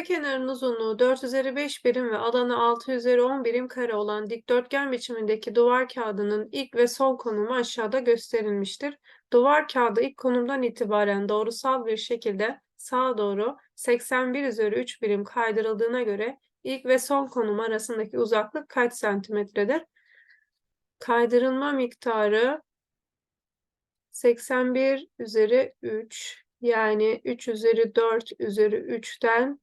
Kısa kenarın uzunluğu 4 üzeri 5 birim ve alanı 6 üzeri 10 birim kare olan dikdörtgen biçimindeki duvar kağıdının ilk ve son konumu aşağıda gösterilmiştir. Duvar kağıdı ilk konumdan itibaren doğrusal bir şekilde sağa doğru 81 üzeri 3 birim kaydırıldığına göre ilk ve son konum arasındaki uzaklık kaç santimetredir? Kaydırılma miktarı 81 üzeri 3 yani 3 üzeri 4 üzeri 3'ten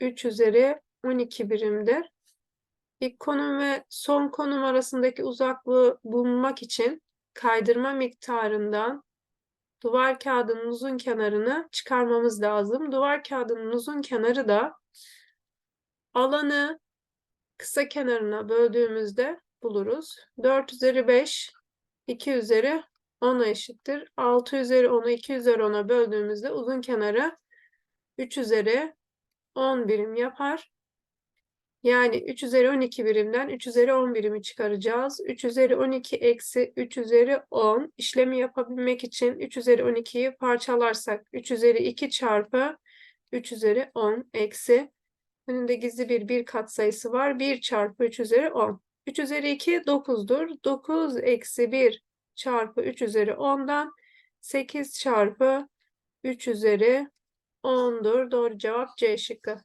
3 üzeri 12 birimdir. İlk konum ve son konum arasındaki uzaklığı bulmak için kaydırma miktarından duvar kağıdının uzun kenarını çıkarmamız lazım. Duvar kağıdının uzun kenarı da alanı kısa kenarına böldüğümüzde buluruz. 4 üzeri 5, 2 üzeri 10'a eşittir. 6 üzeri 10'u 2 üzeri 10'a böldüğümüzde uzun kenarı 3 üzeri 10 birim yapar. Yani 3 üzeri 12 birimden 3 üzeri 10 birimi çıkaracağız. 3 üzeri 12 eksi 3 üzeri 10 işlemi yapabilmek için 3 üzeri 12'yi parçalarsak 3 üzeri 2 çarpı 3 üzeri 10 eksi önünde gizli bir bir katsayısı var. 1 çarpı 3 üzeri 10. 3 üzeri 2 9'dur. 9 eksi 1 çarpı 3 üzeri 10'dan 8 çarpı 3 üzeri 10'dur. Doğru cevap C şıkkı.